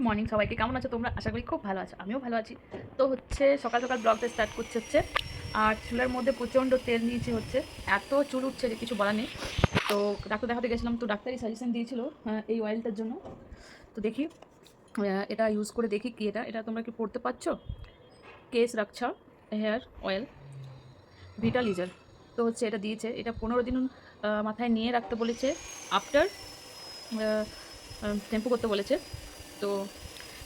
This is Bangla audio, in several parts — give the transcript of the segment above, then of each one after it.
গুড মর্নিং সবাইকে। কেমন আছো তোমরা? আশা করি খুব ভালো আছো। আমিও ভালো আছি। তো হচ্ছে, সকাল সকাল ব্লগটা স্টার্ট করছে হচ্ছে, আর চুলের মধ্যে প্রচণ্ড তেল নিয়েছে হচ্ছে। এত চুল উঠছে যে কিছু বলার নেই। তো ডাক্তার দেখাতে গেছিলাম, তো ডাক্তারই সাজেশন দিয়েছিল এই অয়েলটার জন্য। তো দেখি এটা ইউজ করে দেখি কি এটা। এটা তোমরা কি পড়তে পারছ? কেস রাখছা, হেয়ার অয়েল ভিটালিজার তো হচ্ছে এটা দিয়েছে। এটা পনেরো দিন মাথায় নিয়ে রাখতে বলেছে। আফটার টেম্পো করতে বলেছে। তো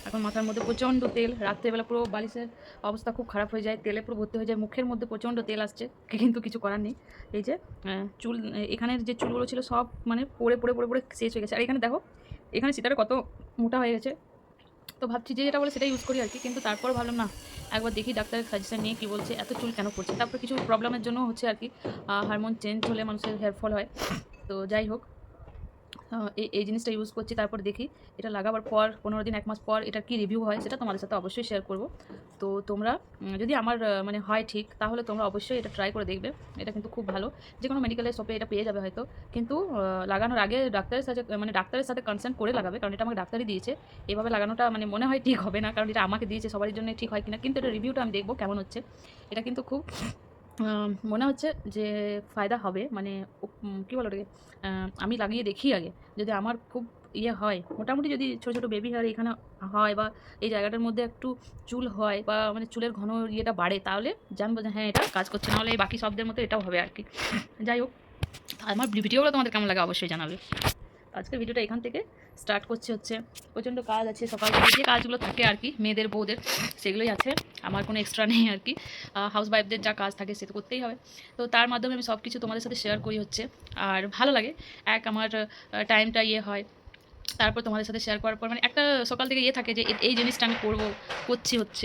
এখন মাথার মধ্যে প্রচণ্ড তেল, রাত্রেবেলা পুরো বালিশের অবস্থা খুব খারাপ হয়ে যায়, তেলে পুরো ভর্তি হয়ে যায়, মুখের মধ্যে প্রচণ্ড তেল আসছে কিন্তু কিছু করার নেই। এই যে চুল, এখানের যে চুলগুলো ছিল সব মানে পড়ে পড়ে পড়ে পড়ে শেষ হয়ে গেছে। আর এখানে দেখো, এখানে সেটাটা কত মোটা হয়ে গেছে। তো ভাবছি যে যেটা বলে সেটা ইউজ করি আর কি, কিন্তু তারপর ভাবলাম না, একবার দেখি ডাক্তারের সাজেশন নিয়ে কী বলছে, এত চুল কেন পড়ছে। তারপর কিছু প্রবলেমের জন্য হচ্ছে আর কি হারমোন চেঞ্জ হলে মানুষের হেয়ার ফল হয়। তো যাই হোক এই জিনিসটা ইউজ করছি, তারপর দেখি এটা লাগাবার পর, পনেরো দিন, এক মাস পর এটা কী রিভিউ হয় সেটা তোমাদের সাথে অবশ্যই শেয়ার করব। তো তোমরা যদি আমার মানে হয় ঠিক, তাহলে তোমরা অবশ্যই এটা ট্রাই করে দেখবে, এটা কিন্তু খুব ভালো। যে কোনো মেডিকেলের শপে এটা পেয়ে যাবে হয়তো, কিন্তু লাগানোর আগে ডাক্তারের সাথে মানে ডাক্তারের সাথে কনসার্ন করে লাগাবে, কারণ এটা আমাকে ডাক্তারই দিয়েছে। এভাবে লাগানোটা মানে মনে হয় ঠিক হবে না, কারণ এটা আমাকে দিয়েছে সবার জন্য ঠিক হয় কিনা, কিন্তু এটা রিভিউটা আমি দেখব কেমন হচ্ছে। এটা কিন্তু খুব মনে হচ্ছে যে ফায়দা হবে। মানে কী বলো ওটাকে? আমি লাগিয়ে দেখি আগে। যদি আমার খুব ইয়ে হয়, মোটামুটি যদি ছোটো ছোটো বেবি হেয়ার এখানে হয় বা এই জায়গাটার মধ্যে একটু চুল হয় বা মানে চুলের ঘন ইয়েটা বাড়ে, তাহলে জানব যে হ্যাঁ এটা কাজ করছে। নাহলে এই বাকি শব্দের মতো এটাও হবে আর কি। যাই হোক, আমার ভিডিওগুলো তোমাদের কেমন লাগে অবশ্যই জানাবে। আজকে ভিডিওটা এখান থেকে স্টার্ট করছে হচ্ছে। প্রচণ্ড কাজ আছে, সকাল যে কাজগুলো থাকে আর কি, মেয়েদের, বউদের, সেগুলোই আছে। আমার কোনো এক্সট্রা নেই আর কি। হাউস ওয়াইফদের যা কাজ থাকে সে করতেই হবে। তো তার মাধ্যমে আমি সব কিছু তোমাদের সাথে শেয়ার করি হচ্ছে। আর ভালো লাগে। এক আমার টাইমটা ইয়ে হয়। তারপর তোমাদের সাথে শেয়ার করার পর মানে একটা সকাল থেকে ইয়ে থাকে যে, এই জিনিসটা আমি করব, করছি হচ্ছে।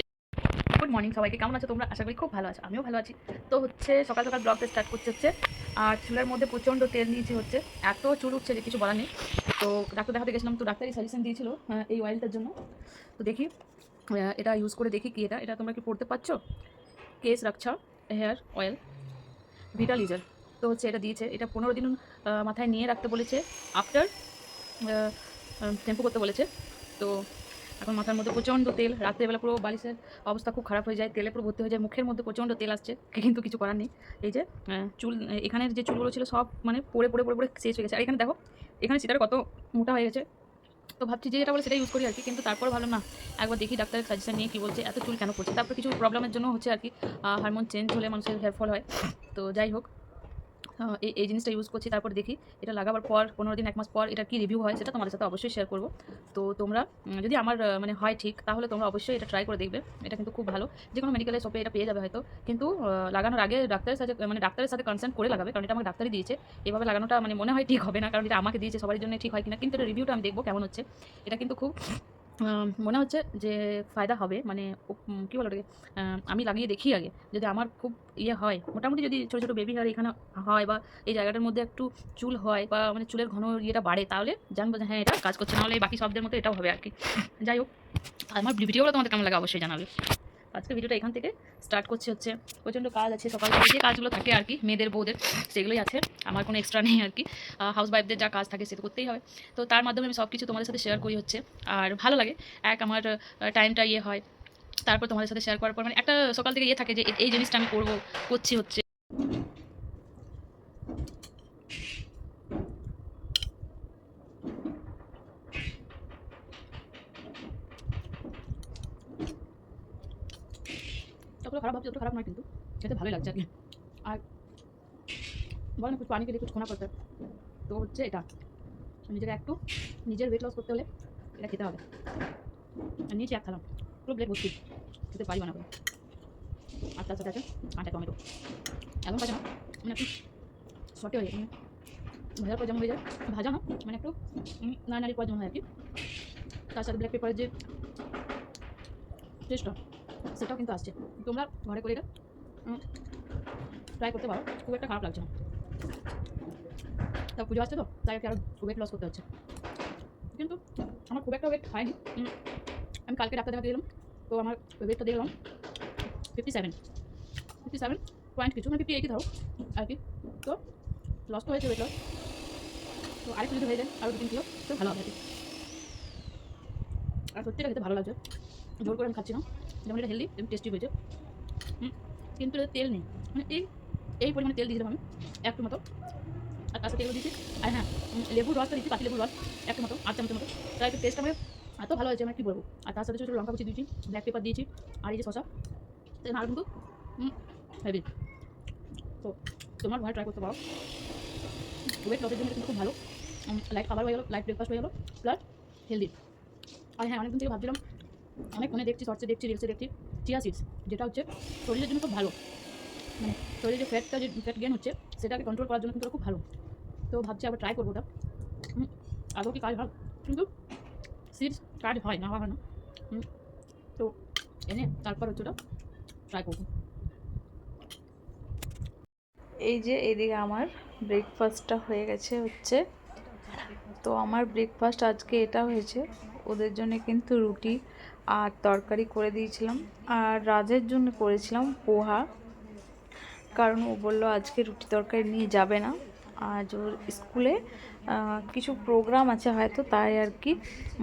গুড মর্নিং সবাইকে। কেমন আছো তোমরা? আশা করি খুব ভালো আছো। আমিও ভালো আছি। তো হচ্ছে সকাল সকাল ব্লগটা স্টার্ট করছে হচ্ছে। আর চুলের মধ্যে প্রচণ্ড তেল নিয়েছে হচ্ছে। এত চুল উঠছে যে কিছু বলার নেই। তো ডাক্তার দেখাতে গেছিলাম, তো ডাক্তারই সাজেশন দিয়েছিল এই অয়েলটার জন্য। তো দেখি এটা ইউজ করে দেখি কি এটা। এটা তোমরা কি পড়তে পারছ? কেস রাখছা হেয়ার অয়েল ভিটালিজার তো হচ্ছে এটা দিয়েছে। এটা পনেরো দিন মাথায় নিয়ে রাখতে বলেছে। আফটার টেম্পো করতে বলেছে। তো এখন মাথার মধ্যে প্রচণ্ড তেল রাত্রেবেলা পুরো বালিশের অবস্থা খুব খারাপ হয়ে যায় তেলে পুরো ভর্তি হয়ে যায় মুখের মধ্যে প্রচণ্ড তেল আসছে কিন্তু কিছু করার নেই। এই যে আহ, চুল এখানের যে চুলগুলো ছিল সব মানে পড়ে পড়ে পড়ে পড়ে শেষ হয়ে গেছে। আর এখানে দেখো এখানে সেটার কত মোটা হয়ে গেছে। তো ভাবছি যে যেটা বলে সেটা ইউজ করি আর কি কিন্তু তারপর ভাবলাম না একবার দেখি ডাক্তারের সাজেশন নিয়ে কী বলছে এত চুল কেন পড়ছে? তারপর কিছু প্রবলেমের জন্য হচ্ছে আর কি হারমোন চেঞ্জ হলে মানুষের হেয়ার ফল হয়। তো যাই হোক এই জিনিসটা ইউজ করছি, তারপর দেখি এটা লাগাবার পর, পনেরো দিন, এক মাস পর এটা কি রিভিউ হয়, সেটা তোমাদের সাথে অবশ্যই শেয়ার করব। তো তোমরা যদি আমার মানে হয় ঠিক, তাহলে তোমরা অবশ্যই এটা ট্রাই করে দেখবে, এটা কিন্তু খুব ভালো। যে কোনো মেডিকেলের শপে এটা পেয়ে যাবে হয়তো, কিন্তু লাগানোর আগে ডাক্তারের সাথে মানে ডাক্তারের সাথে কনসার্ন করে লাগাবে, কারণ এটা আমাকে ডাক্তারই দিয়েছে। এভাবে লাগানোটা মানে মনে হয় ঠিক হবে না, কারণ এটা আমাকে দিয়েছে সবার জন্য ঠিক হয় কিনা, কিন্তু এটা রিভিউটা আমি দেখব কেমন হচ্ছে। এটা কিন্তু খুব মনে হচ্ছে যে ফায়দা হবে। মানে কি বলো ওটাকে? আমি লাগিয়ে দেখি আগে, যদি আমার খুব ইয়ে হয়। মোটামুটি যদি ছোটো ছোটো বেবি হেয়ার এখানে হয় বা এই জায়গাটার মধ্যে একটু চুল হয় বা মানে চুলের ঘন ইয়েটা বাড়ে, তাহলে জানব যে হ্যাঁ এটা কাজ করছে। নাহলে বাকি সবদের মতো এটাও হবে আর কি। যাই হোক, আমার ভিডিওগুলো তোমাদের কেমন লাগে অবশ্যই জানাবে। আজকে ভিডিওটা এখান থেকে স্টার্ট করছে হচ্ছে। প্রচণ্ড কাজ আছে সকাল থেকে। যে কাজগুলো থাকে আর কি, মেয়েদের, বউদের, সেগুলোই আছে। আমার কোনো এক্সট্রা নেই আর কি। হাউস ওয়াইফদের যা কাজ থাকে সেটা করতেই হবে। তো তার মাধ্যমে আমি সব কিছু তোমাদের সাথে শেয়ার করি হচ্ছে। আর ভালো লাগে। এক আমার টাইমটা ইয়ে হয়। তারপর তোমাদের সাথে শেয়ার করার পর মানে একটা সকাল থেকে ইয়ে থাকে যে এই জিনিসটা আমি করব, করছি হচ্ছে। যতগুলো খারাপ ভাবছি খারাপ নয় কিন্তু। খেতে ভালোই লাগছে আর কি। আর বল না, কিছু পানি খেলে কিছু খোনা করতে। তো হচ্ছে এটা। নিজেকে একটু নিজের ওয়েট লস করতে হলে এটা খেতে হবে। আর নিয়েছি এক খালাম পুরো ব্লেট ভর্তি। খেতে পারি বানাবো আর তার সাথে আছে কাঁচা টমেটো। এমন কাঁচা না মানে একটু শর্টে হয়ে যায় ভাজার পর যেমন হয়ে যায়, ভাজা না মানে একটু নাড়ি পর যেমন হয় আর কি। তার সাথে ব্ল্যাক পেপারের যে টেস্টটা সেটাও কিন্তু আসছে। তোমরা ঘরে করে এটা ট্রাই করতে পারো। খুব একটা খারাপ লাগছে না। তা পুজো আসছে তো, তাই আর আরও ওয়েট লস করতে হচ্ছে। কিন্তু আমার খুব একটা ওয়েট হয়নি। আমি কালকে ডাক্তার দেখাতে গেলাম, তো আমার ওয়েটটা দেখলাম fifty seven fifty seven point কিছু মানে ফিফটি এইটই ধরো, আর কি। তো লস তো হয়েছে ওয়েট লস তো আরেকটু যদি হয়ে যায় আরও দু তিন কিলো তো ভালো হবে আর আর সত্যিটা খেতে ভালো লাগছে। জোর করে আমি খাচ্ছি না। যেমন এটা হেলদি এবং টেস্টি হয়েছে কিন্তু এতে তেল নেই। মানে এই এই পরিমাণে তেল দিয়েছিলাম আমি, একটু মতো। আর তার সাথে এগুলো দিয়েছি। আর হ্যাঁ লেবুর রসটা দিয়েছি, পাতি লেবুর রস, একটু মতো আট চামচের মতো। তাই একটু টেস্ট আমার এত ভালো হয়েছে আমি কী বলব? আর তার সাথে ছোটো লঙ্কা কুচি দিয়েছি ব্ল্যাক পেপার দিয়েছি, আর এই যে তাই আর কিন্তু হেভি। তো তোমার ভাই ট্রাই করতে পারো। ওয়েট লসের জন্য কিন্তু খুব ভালো। লাইট খাবার হয়ে গেলো লাইট ব্রেকফাস্ট হয়ে গেলো প্লাস হেলদি আর হ্যাঁ অনেকদিন থেকে ভাবছিলাম অনেক ফোনে দেখছি শর্টসে দেখছি রিলসে দেখছি চিয়া সিডস যেটা হচ্ছে শরীরের জন্য খুব ভালো। মানে শরীরে যে ফ্যাটটা যে ফ্যাট গেন হচ্ছে, সেটাকে কন্ট্রোল করার জন্য কিন্তু খুব ভালো। তো ভাবছি আবার ট্রাই করব ওটা। আদৌ কি কাজ হয়? কিন্তু সিডস কাজ হয় না হয় না। তো এনে তারপর হচ্ছে ওটা ট্রাই করব। এই যে এদিকে আমার ব্রেকফাস্টটা হয়ে গেছে হচ্ছে। তো আমার ব্রেকফাস্ট আজকে এটা হয়েছে। ওদের জন্য কিন্তু রুটি আর তরকারি করে দিয়েছিলাম। আর রাজের জন্য করেছিলাম পোহা। কারণ ও বলল আজকে রুটি তরকারি নিয়ে যাবে না। আজ ওর স্কুলে কিছু প্রোগ্রাম আছে হয়তো, তাই আর কি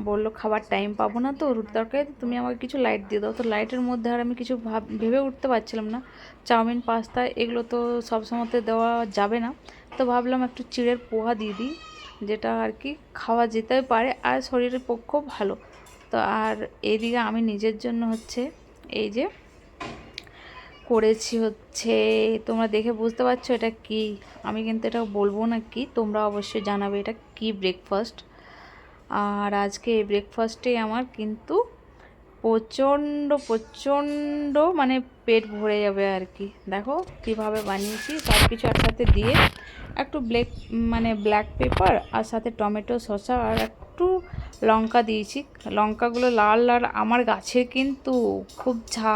বলল খাবার টাইম পাবো না তো রুটি তরকারি। তুমি আমাকে কিছু লাইট দিয়ে দাও। তো লাইটের মধ্যে আর আমি কিছু ভাব, ভেবে উঠতে পারছিলাম না। চাউমিন পাস্তা এগুলো তো সব সময়তে দেওয়া যাবে না। তো ভাবলাম একটু চিড়ের পোহা দিয়ে দিই। যেটা আর কি খাওয়া যেতে পারে আর শরীরের পক্ষেও ভালো। তো আর এইদিকে আমি নিজের জন্য হচ্ছে এই যে করেছি হচ্ছে, তোমরা দেখে বুঝতে পারছ এটা কি? আমি কিন্তু এটা বলব না কি, তোমরা অবশ্যই জানাবে এটা কি ব্রেকফাস্ট আর আজকে এই ব্রেকফাস্টে আমার কিন্তু প্রচণ্ড প্রচণ্ড মানে পেট ভরে যাবে আর কি দেখো কীভাবে বানিয়েছি সব কিছু একসাথে দিয়ে একটু ব্ল্যাক মানে ব্ল্যাক পেপার আর সাথে টমেটো, শসা আর একটু লঙ্কা দিয়েছি। লঙ্কাগুলো লাল লাল আমার গাছে কিন্তু খুব ঝাল